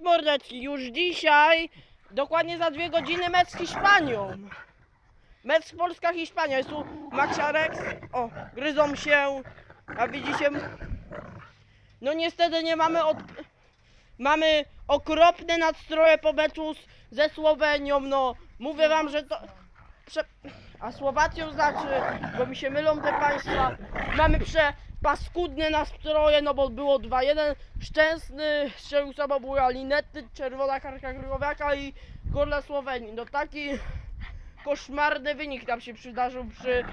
Mordeczki, już dzisiaj, dokładnie za dwie godziny mecz z Hiszpanią. Mecz Polska-Hiszpania. Jest tu Maxiarex. O, gryzą się. A widzicie... No niestety nie mamy od... Mamy okropne nastroje po meczu ze Słowenią, no. Mówię wam, że to... Prze... A Słowacją znaczy, bo mi się mylą te państwa. Mamy przepaskudne nastroje, no bo było 2-1. Szczęsny strzelił samobój Linety, czerwona kartka Grygowiaka i gol dla Słowenii. No taki koszmarny wynik tam się przydarzył przy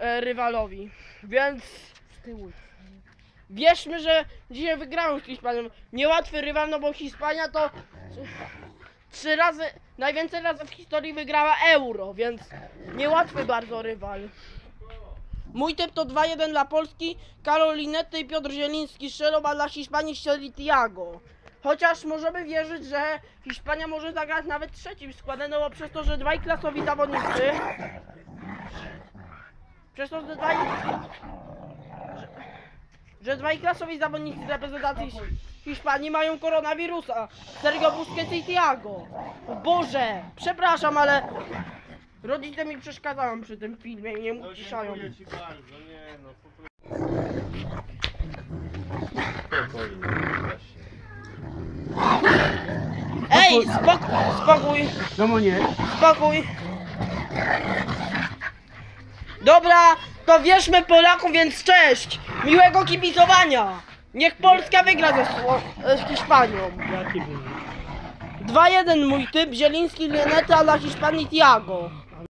e, rywalowi. Więc Z tyłu. wierzmy, że dzisiaj wygramy z Hiszpanią. Niełatwy rywal, no bo Hiszpania to trzy razy, najwięcej razy w historii wygrała euro, więc niełatwy bardzo rywal. Mój typ to 2-1 dla Polski, Karolinety i Piotr Zieliński strzelą, a dla Hiszpanii strzeli Tiago. Chociaż możemy wierzyć, że Hiszpania może zagrać nawet trzecim składem, no bo przez to, że dwaj klasowi zawodnicy przez to, że dwaj że, że dwaj klasowi zawodnicy reprezentacji Hisz- Hiszpanii mają koronawirusa. Sergio Busquets i Tiago. Boże, przepraszam, ale rodzice mi przeszkadzają przy tym filmie i nie No uciszają. dziękuję ci bardzo, nie no po prostu. Spokojnie, właśnie. Ej, spokój, spokój, No nie. spokój. Dobra, to wierzmy Polakom, więc cześć! Miłego kibicowania! Niech Polska wygra ze, Sło- z Hiszpanią. Jaki był? 2-1 mój typ, Zieliński, Leneta, a dla Hiszpanii Tiago.